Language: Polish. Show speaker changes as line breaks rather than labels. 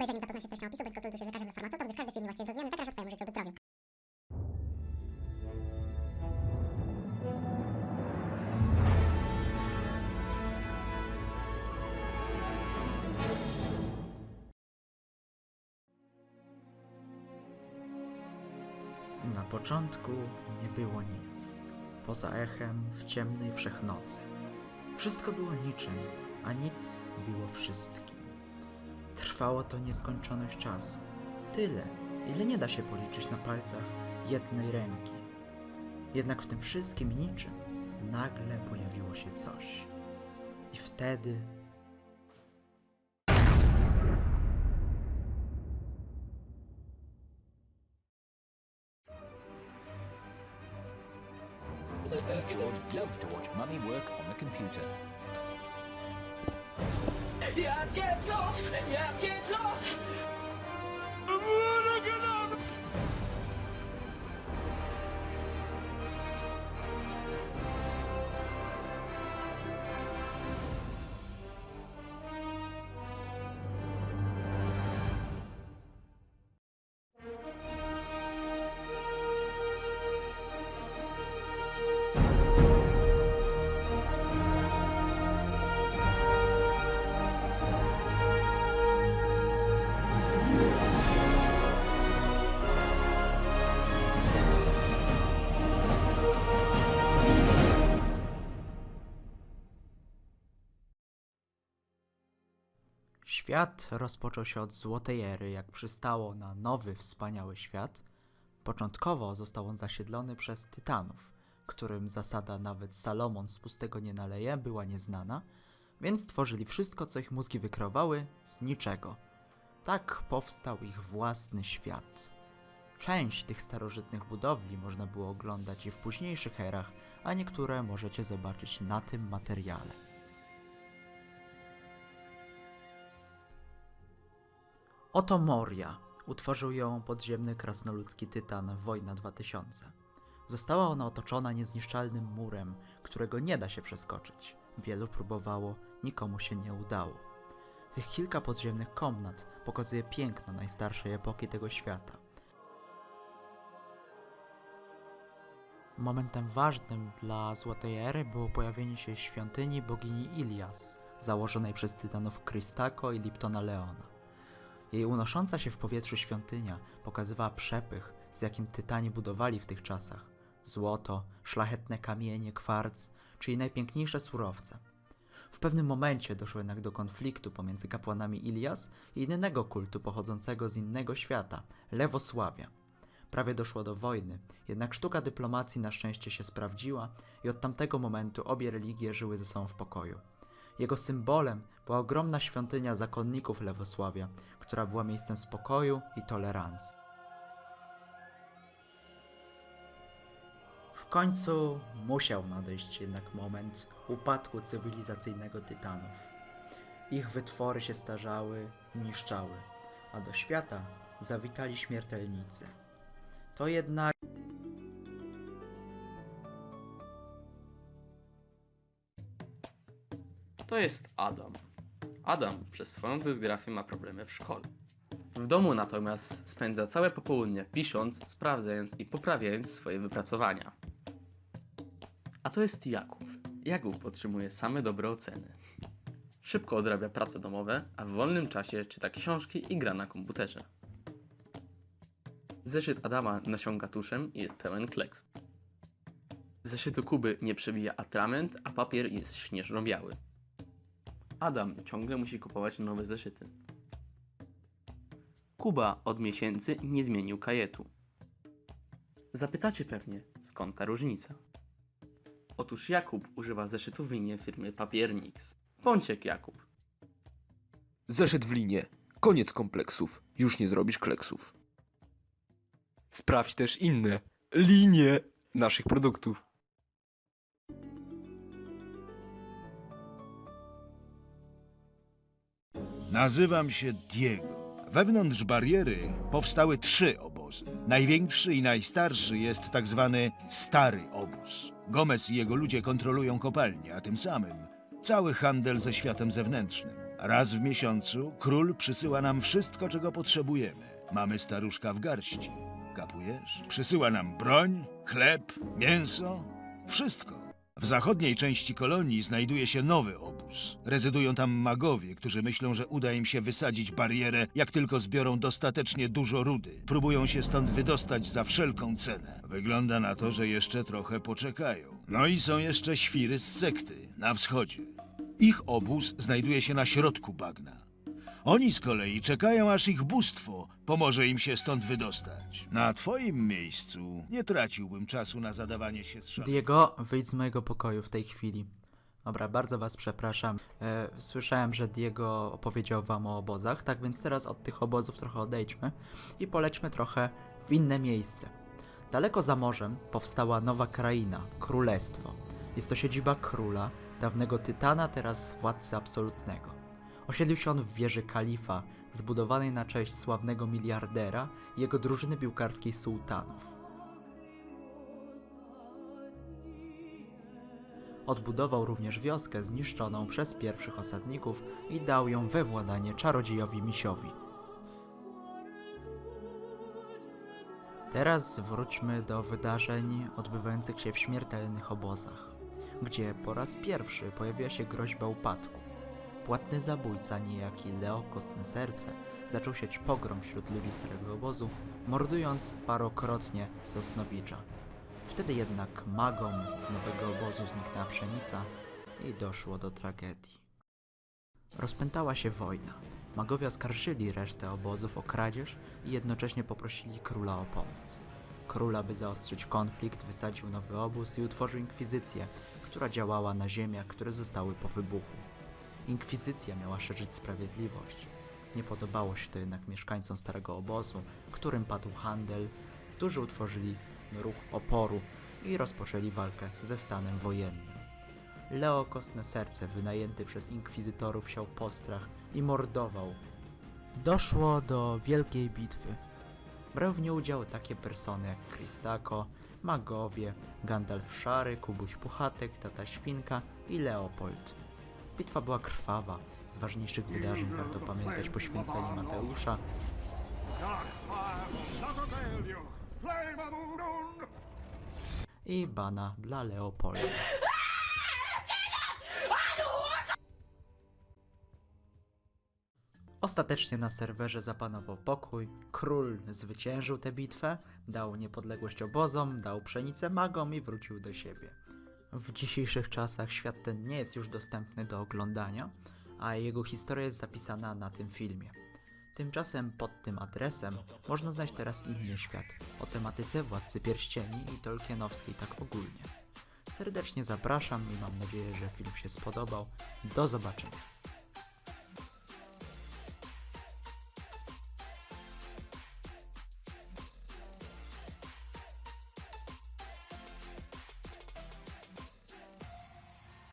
obejrzenia zapoznaj się z treścią opisu, bądź konsultuj się z lekarzem lub farmaceutą, gdyż każdy film niewłaściwie zrozumiany zagraża Twojemu życiu lub zdrowiu.
Na początku nie było nic, poza echem w ciemnej wszechnocy. Wszystko było niczym, a nic było wszystkim. Trwało to nieskończoność czasu. Tyle, ile nie da się policzyć na palcach jednej ręki. Jednak w tym wszystkim niczym nagle pojawiło się coś. I wtedy
George loved to watch Mummy work on the computer.
Jetzt geht's los! Jetzt geht's los!
Świat rozpoczął się od złotej ery, jak przystało na nowy, wspaniały świat. Początkowo został on zasiedlony przez Tytanów, którym zasada nawet Salomon z pustego nie naleje była nieznana, więc tworzyli wszystko, co ich mózgi wykreowały, z niczego. Tak powstał ich własny świat. Część tych starożytnych budowli można było oglądać i w późniejszych erach, a niektóre możecie zobaczyć na tym materiale. Oto Moria. Utworzył ją podziemny krasnoludzki tytan Wojna 2000. Została ona otoczona niezniszczalnym murem, którego nie da się przeskoczyć. Wielu próbowało, nikomu się nie udało. Tych kilka podziemnych komnat pokazuje piękno najstarszej epoki tego świata. Momentem ważnym dla Złotej Ery było pojawienie się świątyni bogini Ilias, założonej przez tytanów Krystako i Liptona Leona. Jej unosząca się w powietrzu świątynia pokazywała przepych, z jakim tytani budowali w tych czasach. Złoto, szlachetne kamienie, kwarc, czyli najpiękniejsze surowce. W pewnym momencie doszło jednak do konfliktu pomiędzy kapłanami Ilias i innego kultu pochodzącego z innego świata, Lewosławia. Prawie doszło do wojny, jednak sztuka dyplomacji na szczęście się sprawdziła i od tamtego momentu obie religie żyły ze sobą w pokoju. Jego symbolem była ogromna świątynia zakonników Lewosławia, która była miejscem spokoju i tolerancji. W końcu musiał nadejść jednak moment upadku cywilizacyjnego Tytanów. Ich wytwory się starzały i niszczały, a do świata zawitali śmiertelnicy. To jednak
To jest Adam. Adam przez swoją dysgrafię ma problemy w szkole. W domu natomiast spędza całe popołudnie pisząc, sprawdzając i poprawiając swoje wypracowania. A to jest Jakub. Jakub otrzymuje same dobre oceny. Szybko odrabia prace domowe, a w wolnym czasie czyta książki i gra na komputerze. Zeszyt Adama nasiąga tuszem i jest pełen kleks. Z zeszytu Kuby nie przebija atrament, a papier jest śnieżno-biały. Adam ciągle musi kupować nowe zeszyty. Kuba od miesięcy nie zmienił kajetu. Zapytacie pewnie, skąd ta różnica? Otóż Jakub używa zeszytu w linie firmy Papiernix. Jak Jakub.
Zeszyt w linie. Koniec kompleksów. Już nie zrobisz kleksów. Sprawdź też inne linie naszych produktów.
Nazywam się Diego. Wewnątrz bariery powstały trzy obozy. Największy i najstarszy jest tak zwany Stary Obóz. Gomez i jego ludzie kontrolują kopalnię, a tym samym cały handel ze światem zewnętrznym. Raz w miesiącu król przysyła nam wszystko, czego potrzebujemy. Mamy staruszka w garści. Kapujesz? Przysyła nam broń, chleb, mięso, wszystko. W zachodniej części kolonii znajduje się nowy obóz. Rezydują tam magowie, którzy myślą, że uda im się wysadzić barierę, jak tylko zbiorą dostatecznie dużo rudy. Próbują się stąd wydostać za wszelką cenę. Wygląda na to, że jeszcze trochę poczekają. No i są jeszcze świry z sekty na wschodzie. Ich obóz znajduje się na środku bagna. Oni z kolei czekają, aż ich bóstwo pomoże im się stąd wydostać. Na twoim miejscu nie traciłbym czasu na zadawanie się strzałów.
Diego, wyjdź z mojego pokoju w tej chwili. Dobra, bardzo was przepraszam. E, słyszałem, że Diego opowiedział wam o obozach, tak więc teraz od tych obozów trochę odejdźmy i polećmy trochę w inne miejsce. Daleko za morzem powstała nowa kraina, królestwo. Jest to siedziba króla, dawnego tytana, teraz władcy absolutnego. Osiedlił się on w wieży kalifa, zbudowanej na cześć sławnego miliardera i jego drużyny piłkarskiej sułtanów. Odbudował również wioskę zniszczoną przez pierwszych osadników i dał ją we władanie czarodziejowi Misiowi. Teraz wróćmy do wydarzeń odbywających się w śmiertelnych obozach, gdzie po raz pierwszy pojawiła się groźba upadku. Płatny zabójca, niejaki Leo Kostne Serce, zaczął sieć pogrom wśród ludzi starego obozu, mordując parokrotnie Sosnowicza. Wtedy jednak magom z nowego obozu zniknęła pszenica i doszło do tragedii. Rozpętała się wojna. Magowie oskarżyli resztę obozów o kradzież i jednocześnie poprosili króla o pomoc. Król, aby zaostrzyć konflikt, wysadził nowy obóz i utworzył inkwizycję, która działała na ziemiach, które zostały po wybuchu. Inkwizycja miała szerzyć sprawiedliwość. Nie podobało się to jednak mieszkańcom starego obozu, którym padł handel, którzy utworzyli ruch oporu i rozpoczęli walkę ze stanem wojennym. Leo Kostne Serce, wynajęty przez inkwizytorów, siał postrach i mordował. Doszło do wielkiej bitwy. Brały w niej udział takie persony jak Kristako, Magowie, Gandalf Szary, Kubuś Puchatek, Tata Świnka i Leopold. Bitwa była krwawa. Z ważniejszych wydarzeń warto pamiętać poświęcenie Mateusza, i bana dla Leopolda. Ostatecznie na serwerze zapanował pokój, król zwyciężył tę bitwę, dał niepodległość obozom, dał pszenicę magom i wrócił do siebie. W dzisiejszych czasach świat ten nie jest już dostępny do oglądania, a jego historia jest zapisana na tym filmie. Tymczasem pod tym adresem można znaleźć teraz inny świat o tematyce Władcy Pierścieni i Tolkienowskiej tak ogólnie. Serdecznie zapraszam i mam nadzieję, że film się spodobał. Do zobaczenia.